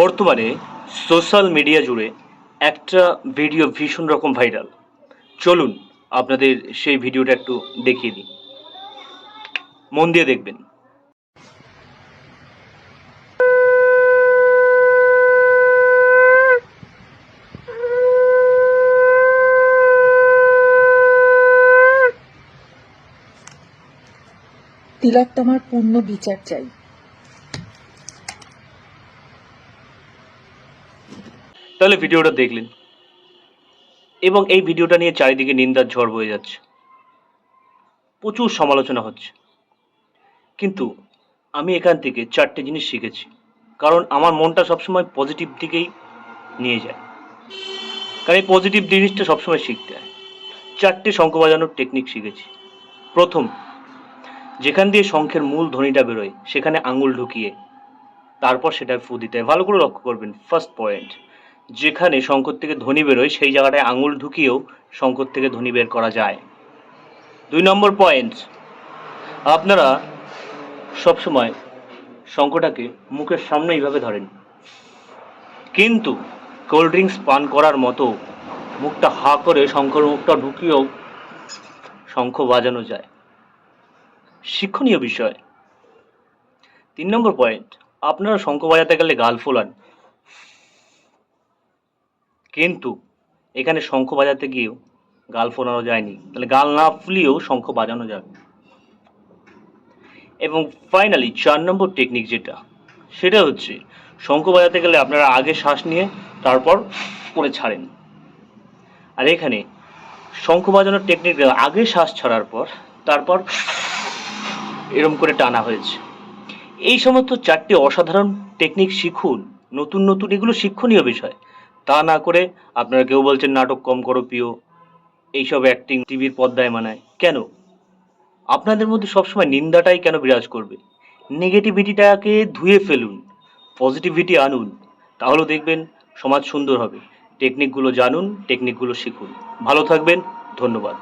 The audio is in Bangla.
বর্তমানে সোশ্যাল মিডিয়া জুড়ে একটা ভিডিও ভীষণ রকম ভাইরাল। চলুন আপনাদের সেই ভিডিওটা একটু দেখিয়ে দিই। মন দিয়ে দেখবেন। তিলোত্তমার পূর্ণ বিচার চাই। তাহলে ভিডিওটা দেখলেন। এবং এই ভিডিওটা নিয়ে চারিদিকে নিন্দার ঝড় বয়ে যাচ্ছে। প্রচুর সমালোচনা হচ্ছে। কিন্তু আমি এখান থেকে চারটে জিনিস শিখেছি। কারণ আমার মনটা সবসময় পজিটিভ দিকেই নিয়ে যায়। কারণ এই পজিটিভ জিনিসটা সবসময় শিখতে হয়। চারটে শঙ্খ বাজানোর টেকনিক শিখেছি। প্রথম, যেখান দিয়ে শঙ্খের মূল ধ্বনিটা বেরোয়, সেখানে আঙুল ঢুকিয়ে তারপর সেটা ফু দিতে হয়। ভালো করে লক্ষ্য করবেন ফার্স্ট পয়েন্ট যেখানে শঙ্কর থেকে ধ্বনি বেরোয়, সেই জায়গাটায় আঙুল ঢুকিয়েও শঙ্কর থেকে ধ্বনি বের করা যায়। দুই নম্বর পয়েন্ট আপনারা সবসময় শঙ্কটাকে মুখের সামনে এইভাবে ধরেন। কিন্তু কোল্ড ড্রিঙ্কস পান করার মতো মুখটা হা করে শঙ্কর মুখটা ঢুকিয়েও শঙ্খ বাজানো যায়। শিক্ষণীয় বিষয়। তিন নম্বর পয়েন্ট আপনারা শঙ্খ বাজাতে গেলে গাল ফোলান। কিন্তু এখানে শঙ্খ বাজাতে গিয়েও গাল ফোলানো যায়নি। তাহলে গাল না ফুলিয়েও শঙ্খ বাজানো যাবে। এবং ফাইনালি চার নম্বর টেকনিক যেটা, সেটা হচ্ছে শঙ্খ বাজাতে গেলে আপনারা আগে শ্বাস নিয়ে তারপর করে ছাড়েন। আর এখানে শঙ্খ বাজানোর টেকনিক আগে শ্বাস ছাড়ার পর তারপর এরম করে টানা হয়েছে। এই সমস্ত চারটি অসাধারণ টেকনিক শিখুন, নতুন নতুন, এগুলো শিক্ষণীয় বিষয়। তা না করে আপনারা কেউ বলছেন নাটক কম করো প্রিয়। এইসব অ্যাক্টিং টিভির পর্দায় মানায়। কেন? আপনাদের মধ্যে সবসময় নিন্দাটাই কেন বিরাজ করবে? নেগেটিভিটিটাকে ধুয়ে ফেলুন পজিটিভিটি আনুন, তাহলে দেখবেন সমাজ সুন্দর হবে। টেকনিকগুলো জানুন টেকনিকগুলো শিখুন। ভালো থাকবেন, ধন্যবাদ।